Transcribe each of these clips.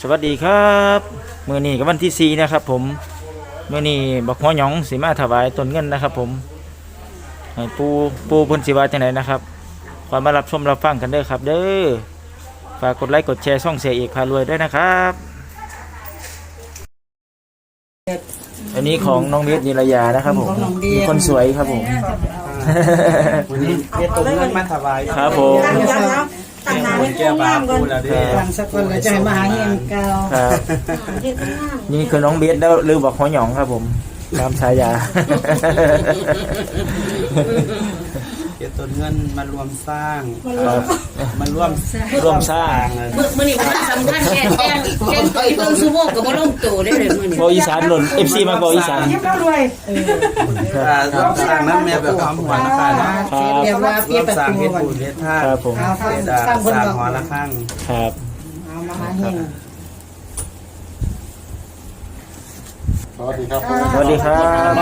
สวัสดีครับมือนี้กับวันที่สี่นะครับ ผมมือนี้บักหัวหยองสีมาถวายต้นเงินนะครับ ผมให้ปูปูเพิ่นสิว่าจังไหนนะครับความมารับชมรับฟังกันเด้อครับ เด้อฝากกดไลค์กดแชร์ช่องเสียเอกพารวยด้วยนะครับอันนี้ของน้องเบสนิรยานะครับผมของน้องเบสคนสวยครับผมวันนี้เฮ็ดตรงเงินมาถวายครับผม ให้แก้ผู้บางามก่อนปูแล้วเด้ตั้งสักคนแล้วจะให้มาหาเงินเก่าครับเฮ็ดงามนี่คือน้องเบสแล้วหรือบักหัวหยองครับผมตามฉายา เฮ็ดต้นเงินมารวมสร้างครับมันร่วมร่วมสร้างเลยมื้อมื้อนี้มันสำคัญแค่แจ้งแจ้งตัวอีกเพิ่งชั่วโมงก็บ่ลงตัวได้เลยมื้อนี้โบอีสานหล่นเอฟซีมาโบอีสานเฮ็ดแล้วรวยอ่าร่วมสร้างนั้นแม่ผู้หอมหวนนะคะเนาะครับเดี๋ยวว่าเปีร่ยวมประสร้างตูเฮ็ดก่อนบุญเฮ็ดทานครับผมเอาครับเฮ็ดอ่าสร้างคนสร้างก่อนหอละข้างครับเอามาหาเงิน ส วัสดีครับสวัสดีครับ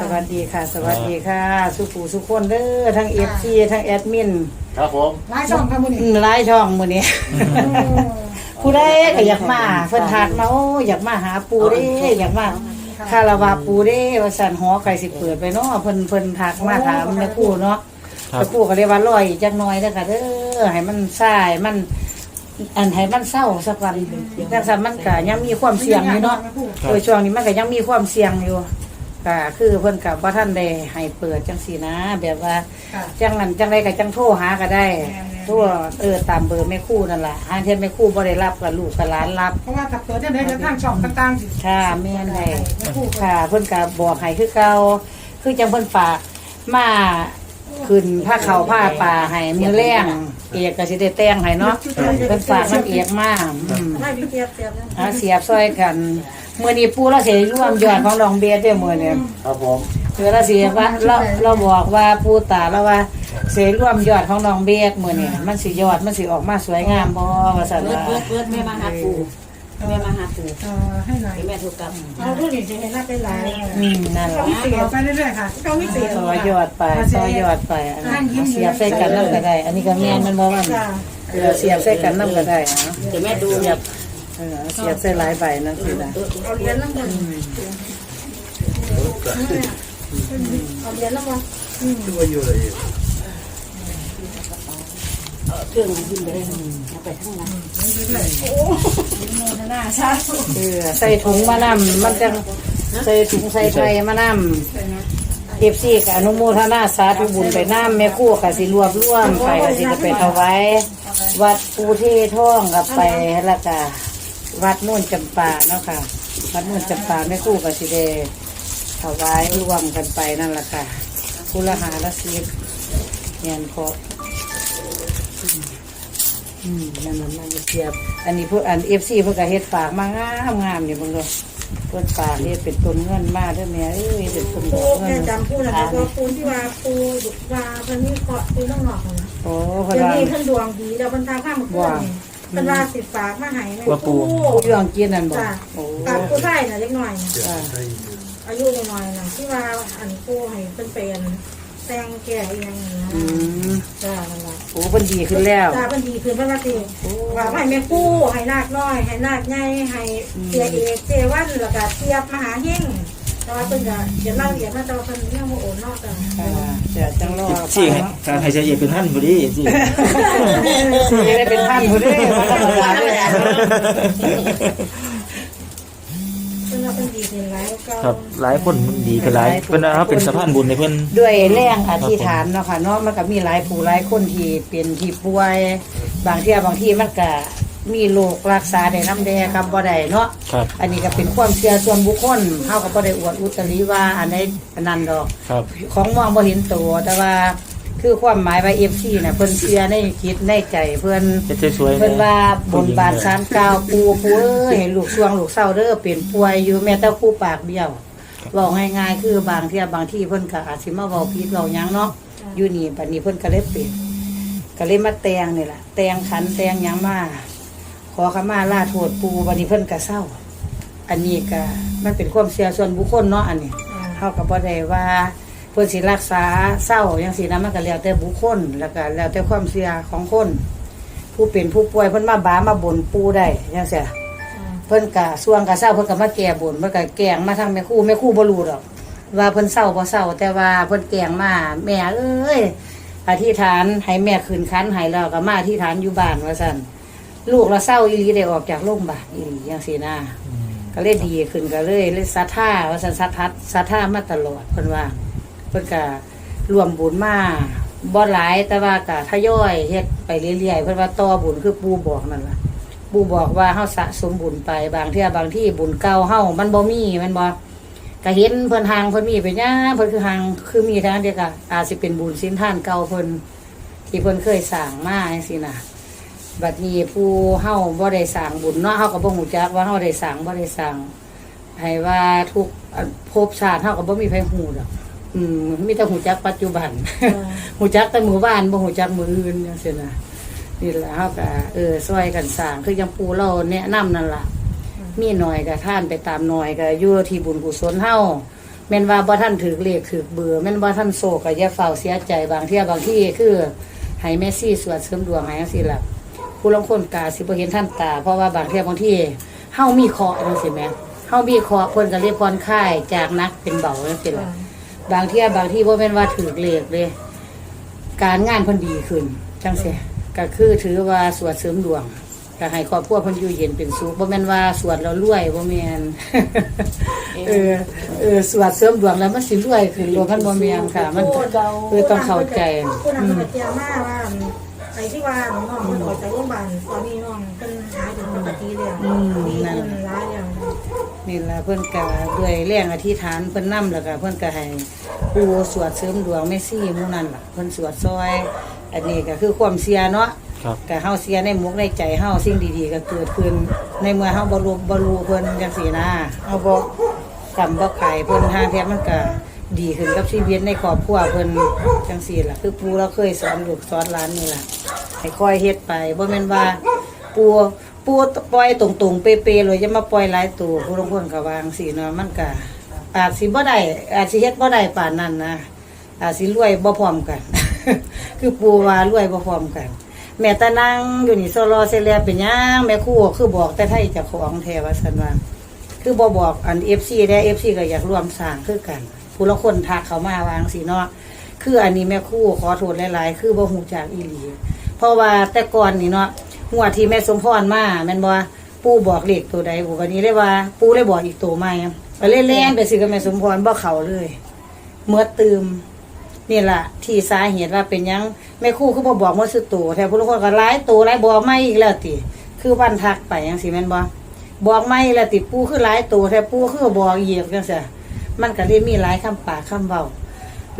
สวัสดีค่ะ สวัสดีค่ะ สุขูสุขคนเด้อทั้ง FC ทั้งแอดมินครับผมหลายช่องครับมื้อนี้หลายช่องมื้อนี้ ผู้ใดก็อยากมาเพิ่นทักมาโอ้อยากมาหาปูเด้อยากมาคาราวาปูเด้ว่าสั่นหอไก่สิเปิดไปเนาะเพิ่นเพิ่นทักมาถามแม่ครูเนาะครับแม่ครูก็เลยว่าร้อยจักหน่อยเด้อค่ะเด้อให้มันซ่ายมัน อันให้มันเศร้าสักวันจังซั่นมันก็ยังมีความเสี่ยงอยู่เนาะโดยช่วงนี้มันก็ยังมีความเสี่ยงอยู่ก็คือเพิ่นก็บ่ทันได้ให้เปิดจังซี่นะ แบบว่าจังนั้นจังไรก็จังโทรหาก็ได้โทรเออตามเบอร์แม่ครู่นั่นแหละหาเทียนแม่ครู่บ่ได้รับกับลูกกับหลานรับ เพราะว่าถ้าเปิดได้ในทางช่องต่างๆสิค่ะแม่นได้ค่ะ เพิ่นก็บอกให้คือเก่าคือจังเพิ่นฝากมาขึ้นผ้าเขาวผ้าป่าให้มีแรง เอกก็สิได้แต่งให้เนาะเพิ่นฝากน้ำเอกมาอืมไม่พี่เจี๊ยบเจี๊ยบนะหาเสียบซอยกันมื้อนี้ปู่เราสิร่วมยอดของน้องเบียร์เด้อมื้อนี้ครับผมคือเราสิว่าเราเราบอกว่าปูตาแล้วว่าเสร่วมยอดของน้องเบสมื้อนี้มันสิยอดมันสิออกมาสวยงามบ่ว่าซั่นเปิดว่า เปิดเปิดแม่มาหาปู่ แม่มาหาปู่เอ่อให้หน่อยให้แม่ถูกกลับเอาดูดิจะเห็นหน้าเป็นหลายอืมนั่นต้อล่ะงเสียไปเรื่อยๆค่ะต้องมีเสียต่อยอดไปต่อยอดไปอันนั้นเสียบใส่กันนํก็ได้ อันนี้ก็แม่นมันบ่ว่าจ้าเออเสียบใส่กันนํก็ได้เนาะเดี๋ยวแม่ดูเสียบเออเสียบใส่หลายใบนั่นคือนะเอาเหรียญนั่งกันเอาเหรียญนั่งมาชื่อว่าอยู่ เลยเครื่องมันขึ้นไปได้เอาไปข้างหลังหน้าชาเออใส่ถุงมานํมันจังใส่ถุงใส่ไทยมานํเอฟซีกับอนุโมทนาสาธุบุญไปน้ำแม่ครู่กับสิรวบรวมไปกับสิจะไปถวายวัดปูเทท่องกับไปแล้วก็วัดม่วนจำปาเนาะค่ะ วัดม่วนจำปาแม่ครู่กับสิเดถวายรวมกันไปนั่นแหละค่ะคุละหาละสิบเงียนครบอืม อืมนั่นมันมันเทียบ อันนี้พวกอันเอฟซีเพื่อกเฮ็ดฝากมางามงามๆนี่เบิ่งดูเพิ่นฝากเฮ็ดเป็นต้นเงินมาเด้อแม่เอ้ยเป็นต้นดปูอกเงิแค่นจำพูดนะคะว่าปูที่ว่าปูว่าเพิ่นนี่เกาะปูต้องหลอกนะโอ้เพิ่นเดี๋ยวว่านี้เพิ่นดวงดีแล้วเพิ่นตาข้ามเพื่อนเพิ่นว่าสิฝากมาให้แม่อยู่อังกฤษนั่นบ่จ้าโอ้กับผู้ชายน่ะเล็กน้อยนะจ้าอายุน้อยๆนะที่ว่าอันปูให้เพิ่นเป็น แต่งแก่อีหยังนี่นะอืมจ้านั่นล่ะโอ้เพิ่นดีขึ้นแล้ว จ้าเพิ่นดีขึ้นเพิ่นว่าสิว่าให้แม่กู้ให้นาคน้อยให้นาคใหญ่ให้เสียเอกเจวันแล้วก็เทียบมหาเฮงแต่ว่าเพิ่นก็เดี๋ยวเล่าเรียนมาแต่ว่าเพิ่นยังบ่โอนเนาะจ้ะอ่าจะจังรอสี่การให้เสียเอกเป็นท่านพอดีสี่จะได้เป็นท่านผู้เด้อบ่ธรรมดาเด้อเพิ่นว่า เพิ่นดีขึ้นหลายก็ครับ หลายคนมันดีกันหลาย เพิ่นว่าเป็นสะพานบุญในเพิ่น ด้วยแรงอธิษฐานเนาะค่ะเนาะมันก็มีหลายผู้หลายคนที่เป็นที่ป่วย บางเที่ยบางที่มันก็มีโรครักษาได้น้ำแดงกับบ่ได้เนาะครับ อันนี้ก็เป็นความเชื่อส่วนบุคคลเฮาก็บ่ได้อวดอุตริว่าอันใดอันนั้นดอก ครับ ของมองบ่เห็นตัวแต่ว่า คือความหมายว่า FC น่ะเพิ่นเชื่อในคิดในใจเพิ่นเฮ็ดสวยๆเพิ่นนะว่าบนบานศาลกล่าวปูปูเอ้ยให้ลูกสวงลูกเศร้าเด้อเป็นป่วยอยู่แม้แต่คู่ปากเบี้ยวเว้าง่ายๆคือบางเที่ยบางที่เพิ่นก็อาจสิมาเว้าผิดเว้าหยังเนาะอยู่นี่บัดนี้เพิ่นก็เลยเป็นก็เลยมาแต่งนี่ล่ะแต่งขันแต่งหยังมาขอขมาลาโทษปูบัดนี้เพิ่นก็เศร้า อันนี้ก็มันเป็นความเชื่อส่วนบุคคลเนาะอันนี้เฮาก็บ่ได้ว่า เพิ่นสิรักษาเศร้าจังซี่นะมันก็แล้วแต่บุคคลแล้วก็แล้วแต่ความเชื่อของคน ผู้เป็นผู้ป่วยเพิ่นมาบามาบ่นปูได้จังซี่เพิ่นกะส่วงกะเศร้าเพิ่นก็มาแก้บนเพิ่นก็แกล้งมาทางแม่ครู่แม่ครู่บ่รู้ดอกว่าเพิ่นเศร้าบ่เศร้าแต่ว่าเพิ่นแกล้งมาแม่เอ้ยอธิษฐานให้แม่คืนคันให้แล้วก็มาอธิษฐานอยู่บ้านว่าซั่นลูกเราเศร้าอีหลีได้ออกจากโรงพยาบาลอีหลีจังซี่นะก็เลยดีขึ้นก็เลยเลยศรัทธาว่าซั่นศรัทธาศรัทธามาตลอดเพิ่นว่า เพิ่นก็รวมบุญมาบ่หลายแต่ว่าก็ทยอยเฮ็ดไปเรื่อยๆเพิ่นว่าต่อบุญคือปู่บอกนั่นล่ะปู่บอกว่าเฮาสะสมบุญไปบางเทื่อบางที่บุญเก่าเฮามันบ่มีมันบ่ก็เห็นเพิ่นหางเพิ่นมีไปย่าเพิ่นคือหางคือมีทางเดียวก็อาจสิเป็นบุญสินท่านเก่าเพิ่นที่เพิ่นเคยสร้างมาจังซี่น่ะบัดนี้ผู้เฮาบ่ได้สร้างบุญเนาะเฮาก็บ่ฮู้จักว่าเฮาได้สร้างบ่ได้สร้างให้ว่าทุกภพชาติเฮาก็บ่มีไผฮู้ดอก อืมมีแต่หูจักปัจจุบันหูจักแต่หมู่บ้านบ่หูจักมืออื่นจังซี่นะนี่แหละเฮาก็เออซอยกันสร้างคือจังปูเราแนะนำนั่นล่ะ มีหน่อยก็ท่านไปตามหน่อยก็อยู่ที่บุญกุศลเฮาแม่นว่าบ่ท่านถือเลขถือเบื่อแม่นว่าท่านโศกก็อย่าเฝ้าเสียใจบางเที่ยบางที่คือให้แม่ซี่สวดเสริมดวงให้จังซี่ล่ะผู้ลางคนกาสิบ่เห็นท่านตา เพราะว่าบางเที่ยบางที่เฮามีเคราะห์จังซี่แหมเฮามีเคราะห์เพิ่นก็เลยผ่อนคลายจากหนักเป็นเบาจังซี่ล่ะ บางเที่ยบางที่ว่าเป็นว่าถือเลขเลย การงานเพิ่นดีขึ้นจังเสียก็คือถือว่าสวดเสริมดวงก็ให้ครอบครัวเพิ่นอยู่เย็นเป็นสุขบ่แม่นว่าสวดแล้วรวยบ่แม่นเออเออสวดเสริมดวงแล้วมันสิรวยขึ้นรวมกันบ่แม่นค่ะ มันเออต้องเข้าใจผู้นำไปเจียมาว่าไปที่ว่าน้องมันออกจากโรงพยาบาลตอนนี้น้องเป็นหายถึงปกติแล้วดีขึ้นร้ายแล้ว นี่ล่ะเพิ่นก็ด้วยแรงอธิษฐานเพิ่นนํแล้วก็เพิ่นก็ให้ปูสวดเสริมดวงแม่ซี่หมู่นั้นล่ะเพิ่นสวดซอย อันนี้ก็คือความเสียเนาะครับก็เฮาเสียในหมุกในใจเฮาสิ่งดีๆก็เกิดขึ้น ในเมื่อเฮาบ่รู้บ่รู้เพิ่นจังซี่นะเฮาบ่กำบ่ไข่เพิ่นทางแท้มันก็ดีขึ้นกับชีวิตในครอบครัวเพิ่นจังซี่ล่ะ คือปู่เราเคยสอนลูกสอนหลานนี่ล่ะให้คอยเฮ็ดไปบ่แม่นว่าปู่ ปูปล่อยตรงๆเป๊ะๆเลยอย่ามาปล่อยหลายตัวผู้ลงคนก็วางซี่เนาะมันก็อาจสิบ่ได้อาจสิเฮ็ดบ่ได้ป่านนั้นนะอาจสิรวยบ่พร้อมกัน คือปูว่ารวยบ่พร้อมกัน แม่ตานั่งอยู่นี่โซโลเซเลียเป็นหยังแม่คู่คือบอกแต่ไทยจะของแทว่าสันว่าคือบ่บอกอัน FC ได้ FC ก็อยากร่วมสร้างคือกัน ผู้ละคนทักเขามาวางสิเนาะคืออันนี้แม่คู่ขอโทษหลายๆ คือบ่ฮู้จักอีหลีเพราะว่าแต่ก่อนนี่เนาะ หัวดที่แม่สมพรมาแม่นบ่ปู่บอกเลขตัวใดบ่วันนี้เลยว่า ปู่เลยบอกอีกตัวใหม่ก็เลยแล่นไปซื้อกับแม่สมพรบ่เข้าเลยเมื่อตืมนี่ล่ะ ที่สาเหตุว่าเป็นหยังแม่ครู่คือบ่บอกว่าสุดโตแต่ผู้ลางคนก็หลายโตหลายบอกไม่อีกแล้วติคือวันทักไปจังซี่แม่นบ่บอกไม่แล้วติปู่คือหลายโตแต่ปู่คือบอกอีกจังซี่มันก็เลยมีหลายคำปากคำเว้า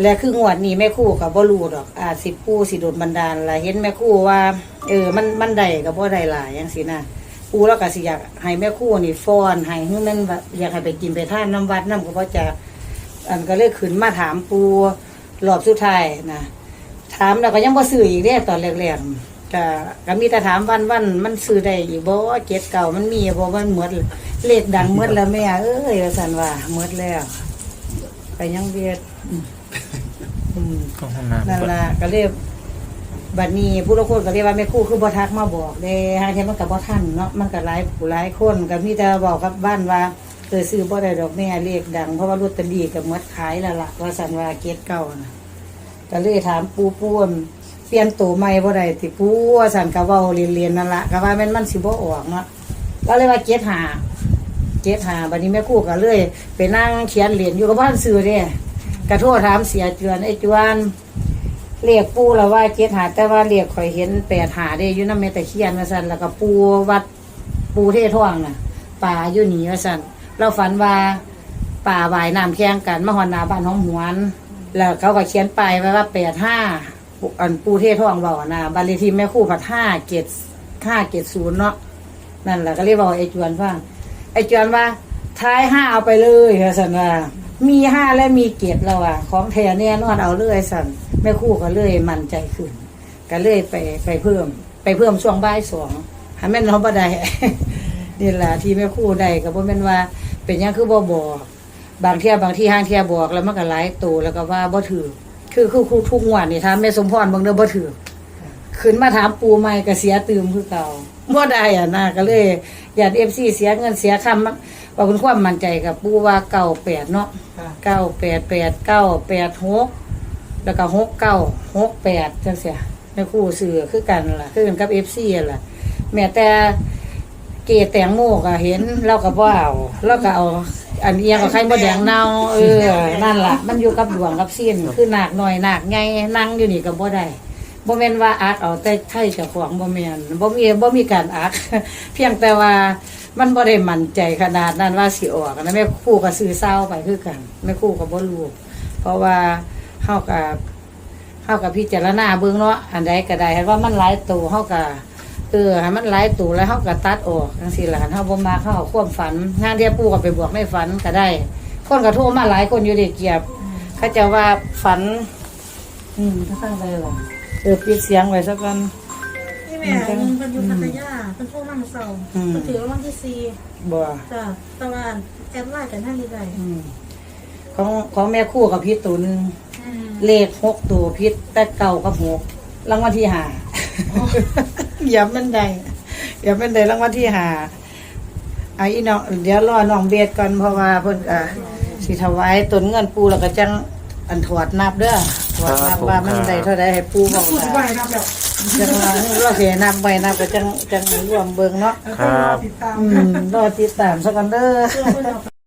และคืองวดนี้แม่คู่ก็บ่รู้ดอกอาจสิปู่สิโดนบันดาลละเห็นแม่คู่ว่า เออมันมันได้ก็บ่ได้หลายจังซี่นะปู่แล้วก็สิอยากให้แม่คู่นี่ฟ้อนให้ฮือมันแบบอยากให้ไปกินไปท่านน้ำวัดน้ำก็บ่จะอันก็เลยขึ้นมาถามปูรอบสุดท้ายนะถามแล้วก็ยังบ่ซื้ออีกเด้ตอนแรกๆก็ก็มีแต่ถามวันวันมันซื้อได้อีกบ่เจ็ดเก่ามันมีบ่มันหมดเลขดังหมดแล้วแม่เอ้ยว่าซั่นว่าหมดแล้วก็ยังเวียด ก็ห้องน้ำนั่นล่ะก็เลยกบัดนี้ผู้ละคนก็เรียกว่าแม่ครู่คือบ่ทักมาบอกเด้ฮางเทีมันก็บ่ทันเนาะมันก็หลายผู้หลายคนก็มีแต่บอกกับบ้านว่าเออซื้อบ่ได้ดอกแม่เลขดัง เพราะว่าลอตเตอรี่ก็หมดขายแล้วล่ะว่าซั่นว่าเกตเก่าน่ะก็เลยถามปู่ปู่ว่าเปลี่ยนตัวใหม่บ่ได้ติปู่ว่าซั่นก็เว้าเรียนๆนั่นล่ะก็ว่าแม่นมันสิบ่ออกเนาะก็เลยว่าเกตหาเกตหาบัดนี้แม่ครู่ก็เลยไปนั่งเขียนเหรียญอยู่กับบ้านซื้อเด้ ก็โทรถามเสียเจือนไอ้จวนเรียกปูแล้วว่าเจ็ดหาแต่ว่าเรียกข่อยเห็นแปดหาได้อยู่น้ำเมตะเคียนว่าสันแล้วก็ปูวัดปูเทท่องน่ะป่าอยู่หนีว่าสันเราฝันว่าป่าวายน้ำแข่งกันมหอนนาบ้านห้องหวน แล้วเขาก็เขียนไปไว้ว่าแปดห้าอันปูเทท่องบอกนะบัลลีทีแม่คู่ผัดห้าเกตห้าเกตศูนย์เนาะนั่นแหละก็เรียกว่าไอ้จวนฟังไอ้จวนว่าท้ายห้าเอาไปเลยว่าสันว่า มีห้าและมีเกียรตแล้วอะ ของแท้แน่นอนเอาเลยสั่นแม่คู่ก็เลยมั่นใจขึ้น ก็เลยไปไปเพิ่ม ไปเพิ่มช่วงบ่ายสองหาแม่นเราบ่ได้นี่แหละที่แม่คู่ได้ก็บ่แม่นว่า เป็นยังคือบ่บอกบางเที่ยบางที่ห้างเที่ยบอกแล้วมันก็หลายตัวแล้วก็ว่าบ่ถือคือคือครูทุกงวดนี่ถามแม่สมพรบิ่งเด้อบ่ถือขึ้นมาถามปูใหม่ก็เสียตืมคือเก่าบ่ได้อะนะก็เลยอย่าเอฟซีเสียเงินเสียคำ ว่าคุณความมั่นใจกับปูว่าเก้าแปดเนาะเก้าแปดแปดเก้าแปดหกแล้วก็หกเก้าหกแปดจังเสียในคู่สื่อคือกันล่ะ คือกันกับเอฟซีล่ะ แม้แต่เกแตงโมก็เห็นเราก็บ่เอาเราก็เอา อันเอียงกับไข่มดแดงเน่าเออนั่นล่ะ มันอยู่กับดวงกับสิ้นคือหนักหน่อยหนักไงนั่งอยู่นี่ก็บ่ได้บ่แม่นว่าอักเอาแต่ไข่เจ้าของบ่แม่นบ่มีบ่มีการอัก เพียงแต่ว่า มันบ่ได้มั่นใจขนาดนั้นว่าสิออกนะแม่ครูก็ซื้อเศร้าไปคือกันแม่ครูก็บ่รู้เพราะว่าเฮาก็เฮาก็พิจารณาเบิ่งเนาะอันใดก็ได้ให้ว่ามันหลายตัวเฮาก็เออให้มันหลายตัวแล้วเฮาก็ตัดออกจังซี่หล่ะเฮาบ่มาเข้าความฝัน งานเดียปู่ก็ไปบวกในฝันก็ได้ คนก็โทรมาหลายคนอยู่เด็กเกียบเขาจะว่าฝัน อืมเขาตั้งใจล่ะเออปิดเสียงไว้สักกัน แม่เงินเพิ่นอยู่พัทยาเพิ่นโทรมาเมื่อเช้าอืมเพิ่นถือรางวัลที่สี่บ่จ้ะตะวันแอดไลน์กันท่านดีได้อืมของของแม่คู่กับพิษตัวหนึงอืมเลขหกตัวพิษแต่เก่ากับหกรางวัลที่ห้าอย่ามันใดอย่ามันใดรางวัลที่ห้าไอ้อีน้องเดี๋ยวรอน้องเบสก่อนเพราะว่าเพิ่นอะสิถวายตนเงินปูแล้วก็จังอันถอดนับเด้อถอดนับว่ามันได้เท่าใดให้ปูบอกพูดได้ไว้ครับแล้ว จังว่าเราเสียนับไว้นับก็จังจังรวมเบิ่งเนาะครับติดตามอืมรอติดตามสักกันเด้อ เพื่อเพิ่นเอา